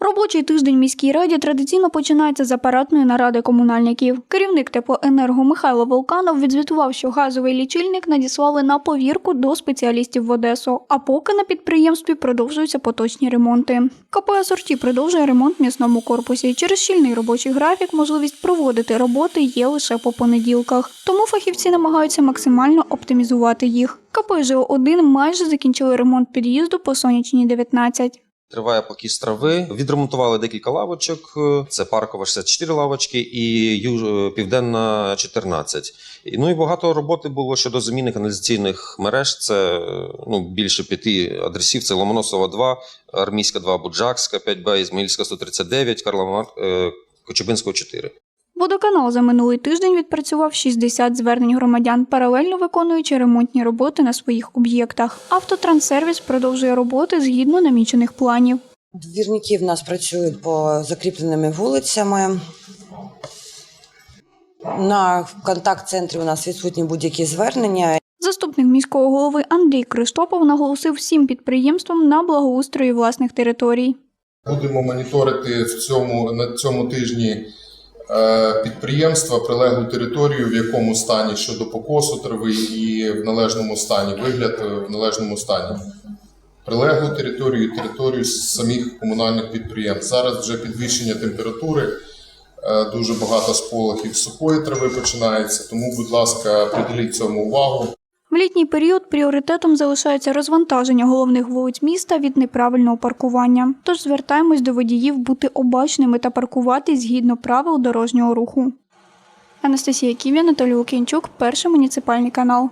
Робочий тиждень міській раді традиційно починається з апаратної наради комунальників. Керівник теплоенерго Михайло Волканов відзвітував, що газовий лічильник надіслали на повірку до спеціалістів в Одесу. А поки на підприємстві продовжуються поточні ремонти. КП «Асорті» продовжує ремонт в м'ясному корпусі. Через щільний робочий графік можливість проводити роботи є лише по понеділках. Тому фахівці намагаються максимально оптимізувати їх. КП «ЖО-1» майже закінчили ремонт під'їзду по сонячній 19. Триває покіс трави. Відремонтували декілька лавочок. Це паркова 64 лавочки і юж... е, південна 14. Ну і багато роботи було щодо заміни каналізаційних мереж. Це е, ну, більше п'яти адресів. Це Ломоносова 2, Армійська 2, Буджакська 5Б, Ізмаїльська 139, Карла Мар... е, Кочубинського 4. Водоканал за минулий тиждень відпрацював 60 звернень громадян, паралельно виконуючи ремонтні роботи на своїх об'єктах. Автотранссервіс продовжує роботи згідно намічених планів. Двірники в нас працюють по закріпленими вулицями. На контакт-центрі у нас відсутні будь-які звернення. Заступник міського голови Андрій Криштопов наголосив всім підприємствам на благоустрої власних територій. Будемо моніторити в цьому на цьому тижні підприємства, прилеглу територію, в якому стані щодо покосу трави і в належному стані, вигляд е, в належному стані. Прилеглу територію, і територію самих комунальних підприємств. Зараз вже підвищення температури, е, дуже багато сполохів сухої трави починається. Тому, будь ласка, приділіть цьому увагу. В літній період пріоритетом залишається розвантаження головних вулиць міста від неправильного паркування. Тож звертаємось до водіїв бути обачними та паркувати згідно правил дорожнього руху. Анастасія Ків'я, Анатолій Лукінчук, перший муніципальний канал.